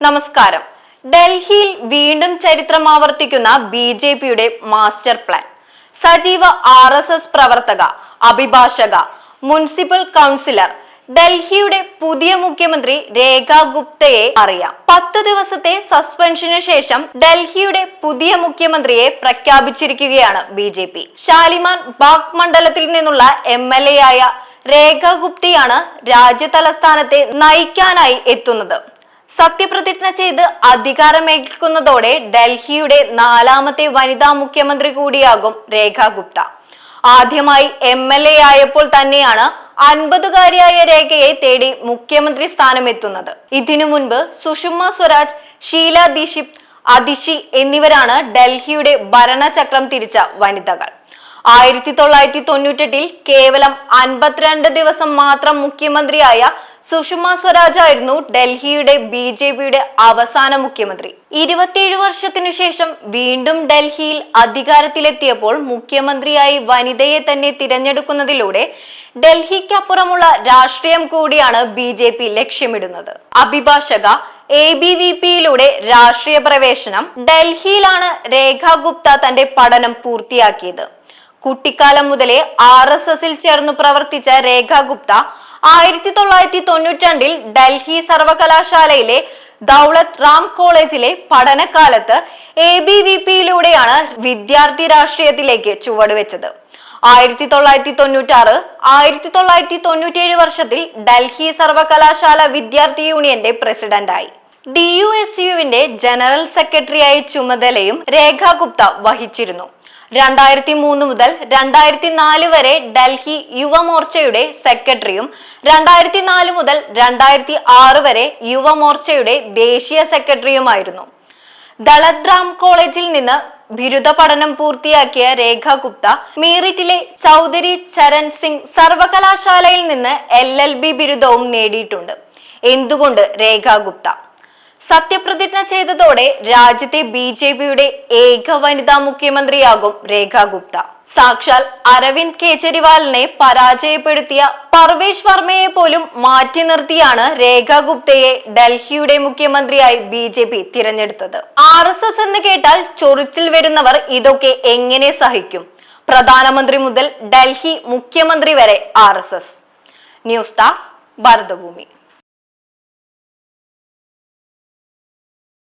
നമസ്കാരം. ഡൽഹിയിൽ വീണ്ടും ചരിത്രം ആവർത്തിക്കുന്ന ബി ജെ പിയുടെ മാസ്റ്റർ പ്ലാൻ. സജീവ ആർ എസ് എസ് പ്രവർത്തക അഭിഭാഷക മുനിസിപ്പൽ കൗൺസിലർ ഡൽഹിയുടെ പുതിയ മുഖ്യമന്ത്രി രേഖ ഗുപ്തയെ അറിയാം. പത്ത് ദിവസത്തെ സസ്പെൻഷന് ശേഷം ഡൽഹിയുടെ പുതിയ മുഖ്യമന്ത്രിയെ പ്രഖ്യാപിച്ചിരിക്കുകയാണ് B J P. Shalimar Bagh മണ്ഡലത്തിൽ നിന്നുള്ള എം എൽ എ ആയ രേഖ ഗുപ്തയാണ് രാജ്യതലസ്ഥാനത്തെ നയിക്കാനായി എത്തുന്നത്. സത്യപ്രതിജ്ഞ ചെയ്ത് അധികാരമേൽക്കുന്നതോടെ ഡൽഹിയുടെ നാലാമത്തെ വനിതാ മുഖ്യമന്ത്രി കൂടിയാകും രേഖ ഗുപ്ത. ആദ്യമായി എം എൽ എ ആയപ്പോൾ തന്നെയാണ് അൻപതുകാരിയായ രേഖയെ തേടി മുഖ്യമന്ത്രി സ്ഥാനമെത്തുന്നത്. ഇതിനു മുൻപ് സുഷമ സ്വരാജ് ഷീല ദീക്ഷിത് അതിഷി എന്നിവരാണ് ഡൽഹിയുടെ ഭരണചക്രം തിരിച്ച വനിതകൾ. ആയിരത്തി തൊള്ളായിരത്തി തൊണ്ണൂറ്റെട്ടിൽ കേവലം അൻപത്തിരണ്ട് ദിവസം മാത്രം മുഖ്യമന്ത്രിയായ സുഷമ സ്വരാജ് ആയിരുന്നു ഡൽഹിയുടെ ബി ജെ പിയുടെ അവസാന മുഖ്യമന്ത്രി. ഇരുപത്തിയേഴ് വർഷത്തിനു ശേഷം വീണ്ടും ഡൽഹിയിൽ അധികാരത്തിലെത്തിയപ്പോൾ മുഖ്യമന്ത്രിയായി വനിതയെ തന്നെ തിരഞ്ഞെടുക്കുന്നതിലൂടെ ഡൽഹിക്കപ്പുറമുള്ള രാഷ്ട്രീയം കൂടിയാണ് ബി ജെ പി ലക്ഷ്യമിടുന്നത്. അഭിഭാഷക എ ബി വി പിയിലൂടെ രാഷ്ട്രീയ പ്രവേശനം ഡൽഹിയിലാണ് രേഖ ഗുപ്ത തന്റെ പഠനം പൂർത്തിയാക്കിയത്. കുട്ടിക്കാലം മുതലേ ആർ എസ് എസിൽ ചേർന്ന് പ്രവർത്തിച്ച രേഖ ഗുപ്ത ആയിരത്തി തൊള്ളായിരത്തി തൊണ്ണൂറ്റി ഡൽഹി സർവകലാശാലയിലെ ദൌളത് റാം കോളേജിലെ പഠനകാലത്ത് എ ബി വി പിയിലൂടെയാണ് വിദ്യാർത്ഥി രാഷ്ട്രീയത്തിലേക്ക് ചുവടുവെച്ചത്. ആയിരത്തി തൊള്ളായിരത്തി തൊണ്ണൂറ്റി ആറ് ആയിരത്തി തൊള്ളായിരത്തി തൊണ്ണൂറ്റിയേഴ് വർഷത്തിൽ ഡൽഹി സർവകലാശാല വിദ്യാർത്ഥി യൂണിയന്റെ പ്രസിഡന്റായി. ഡി യു എസ് യുവിന്റെ ജനറൽ സെക്രട്ടറിയായി ചുമതലയും രേഖാ ഗുപ്ത വഹിച്ചിരുന്നു. രണ്ടായിരത്തി മൂന്ന് മുതൽ രണ്ടായിരത്തി നാല് വരെ ഡൽഹി യുവമോർച്ചയുടെ സെക്രട്ടറിയും രണ്ടായിരത്തി നാല് മുതൽ രണ്ടായിരത്തി ആറ് വരെ യുവമോർച്ചയുടെ ദേശീയ സെക്രട്ടറിയുമായിരുന്നു. ദളദ്രാം കോളേജിൽ നിന്ന് ബിരുദ പഠനം പൂർത്തിയാക്കിയ രേഖ ഗുപ്ത മീറിറ്റിലെ ചൗധരി ചരൺ സിംഗ് സർവകലാശാലയിൽ നിന്ന് എൽ എൽ ബി ബിരുദവും നേടിയിട്ടുണ്ട്. എന്തുകൊണ്ട് രേഖ ഗുപ്ത? സത്യപ്രതിജ്ഞ ചെയ്തതോടെ രാജ്യത്തെ ബി ജെ പിയുടെ ഏക വനിതാ മുഖ്യമന്ത്രിയാകും രേഖ ഗുപ്ത. സാക്ഷാൽ അരവിന്ദ് കെജ്രിവാളിനെ പരാജയപ്പെടുത്തിയ പർവേഷ് വർമ്മയെ പോലും മാറ്റി നിർത്തിയാണ് രേഖ ഗുപ്തയെ ഡൽഹിയുടെ മുഖ്യമന്ത്രിയായി ബി ജെ പി തിരഞ്ഞെടുത്തത്. ആർ എസ് എസ് എന്ന് കേട്ടാൽ ചൊറിച്ചിൽ വരുന്നവർ ഇതൊക്കെ എങ്ങനെ സഹിക്കും? പ്രധാനമന്ത്രി മുതൽ ഡൽഹി മുഖ്യമന്ത്രി വരെ R S S. News desk Bharatabhoomi.